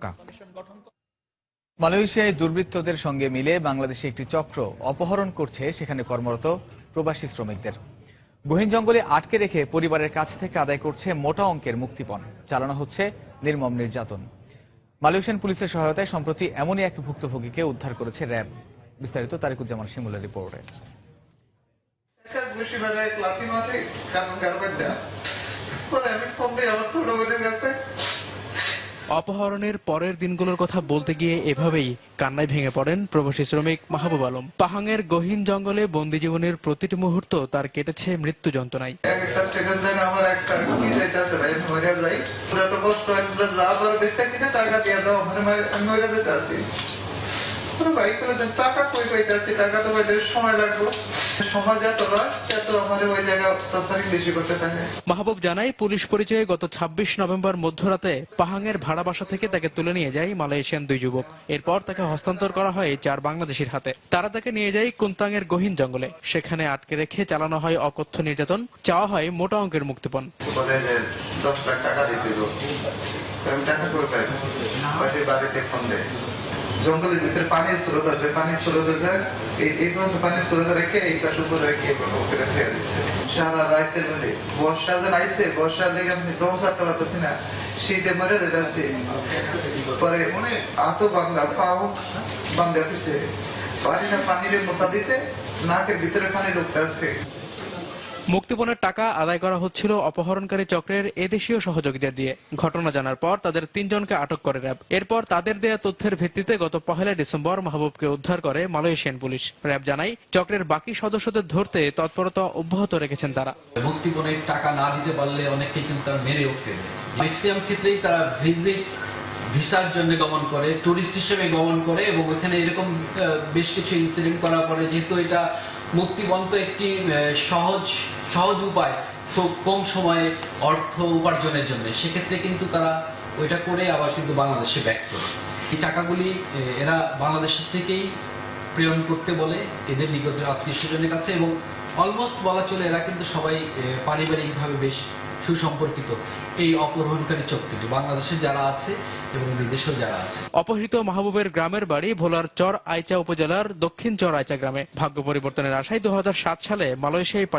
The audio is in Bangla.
টাকা। মালয়েশিয়ায় দুর্বৃত্তদের সঙ্গে মিলে বাংলাদেশে একটি চক্র অপহরণ করছে সেখানে কর্মরত প্রবাসী শ্রমিকদের। গহীন জঙ্গলে আটকে রেখে পরিবারের কাছ থেকে আদায় করছে মোটা অঙ্কের মুক্তিপণ। চালানো হচ্ছে নির্মম নির্যাতন। মালয়েশিয়ান পুলিশের সহায়তায় সম্প্রতি এমনই এক ভুক্তভোগীকে উদ্ধার করেছে র্যাব। বিস্তারিত তারিকুজ্জামান শিমুলের রিপোর্টে। অপহরণের পরের দিনগুলোর কথা বলতে গিয়ে এভাবেই কান্নায় ভেঙে পড়েন প্রবাসী শ্রমিক মাহবুব আলম। পাহাঙের গহীন জঙ্গলে বন্দি জীবনের প্রতিটি মুহূর্ত তার কেটেছে মৃত্যু যন্ত্রণায়। তো টাকা ভাই কই টাকা তো পাইতে সময় লাগবে। সমাজ এত এত আমার ওই জায়গা অত্যাচারই বেশি করতে থাকে। মাহবুব জানায় পুলিশ পরিচয়ে গত ২৬ নভেম্বর মধ্যরাতে পাহাঙের ভাড়া বাসা থেকে তাকে তুলে নিয়ে যায় মালয়েশিয়ান দুই যুবক। এরপর তাকে হস্তান্তর করা হয় চার বাংলাদেশির হাতে। তারা তাকে নিয়ে যায় কুন্তাঙের গহীন জঙ্গলে। সেখানে আটকে রেখে চালানো হয় অকথ্য নির্যাতন চাওয়া হয় মোটা অঙ্কের মুক্তিপণ। দশ লাখ টাকা দিতে টাকা করে পাই? বাড়িতে বাড়িতে ফোন দেয়। জঙ্গলের ভিতরে পানির স্রোত আছে, পানির স্রোত আছে এই এই পর্যন্ত পানির স্রোত রেখে এই পাশে উপরে রেখে ওকে রেখে সারা রাতের মধ্যে। বর্ষা যেন আইছে বর্ষার লেগে আমি দম সারতে পারতেছি না। শীতে মরে যেতেছি পরে মনে আতো বাংলা পাও বাংলা দিছে পানি না পানিরে মশা দিতে, নাকের ভিতরে পানি ঢুকতে আছে। মুক্তিপণের টাকা আদায় করা হচ্ছিল অপহরণকারী চক্রের এদেশীয় সহযোগিতা দিয়ে। ঘটনা জানার পর তাদের তিনজনকে আটক করে র্যাব। এরপর তাদের দেয়া তথ্যের ভিত্তিতে গত পহেলা ডিসেম্বর মাহবুবকে উদ্ধার করে মালয়েশিয়ান পুলিশ। র্যাব জানায়, চক্রের বাকি সদস্যদের ধরতে তৎপরতা অব্যাহত রেখেছেন তারা। মুক্তিপণের টাকা না দিতে পারলে অনেকেই কিন্তু তারা মেরেও ফেলে ম্যাক্সিমাম ক্ষেত্রেই তারা ভিজিট, ভিসার জন্য গমন করে, টুরিস্ট হিসেবে গমন করে এবং ওখানে এরকম বেশ কিছু ইনসিডেন্ট করার পরে যেহেতু এটা মুক্তিপণ তো একটি সহজ সহজ উপায় খুব কম সময়ে অর্থ উপার্জনের জন্য। সেক্ষেত্রে কিন্তু তারা ওইটা করে আবার কিন্তু বাংলাদেশে ব্যাক করে। এই টাকাগুলি এরা বাংলাদেশের থেকেই প্রেরণ করতে বলে এদের নিকট আত্মীয় স্বজনের কাছে এবং অলমোস্ট বলা চলে এরা কিন্তু সবাই পারিবারিকভাবে বেশ সুসম্পর্কিত এই অপহরণকারী চক্রটি। বাংলাদেশে যারা আছে এবং বিদেশেও যারা আছে। অপহৃত মাহবুবের গ্রামের বাড়ি ভোলার চর আইচা উপজেলার দক্ষিণ চর আইচা গ্রামে ভাগ্য পরিবর্তনের আশায় দু হাজার সাত সালে মালয়েশিয়ায়